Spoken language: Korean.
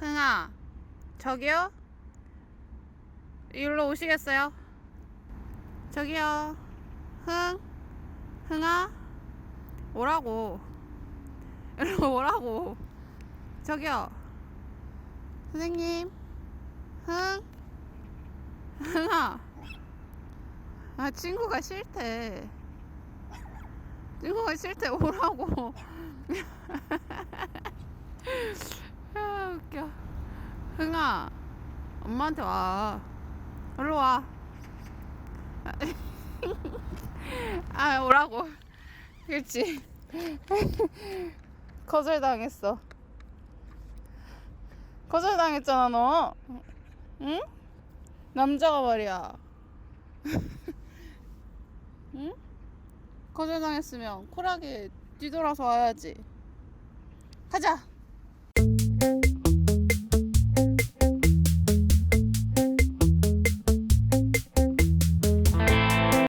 흥아, 저기요? 일로 오시겠어요? 저기요. 흥, 흥아, 오라고. 일로 오라고. 저기요. 선생님, 흥, 흥아. 아, 친구가 싫대. 친구가 싫대, 오라고. 아, 웃겨. 흥아, 엄마한테 와. 일로 와. 아, 오라고. 그렇지. 거절당했어. 거절당했잖아, 너. 응? 남자가 말이야. 응? 거절당했으면 쿨하게 뒤돌아서 와야지. 가자!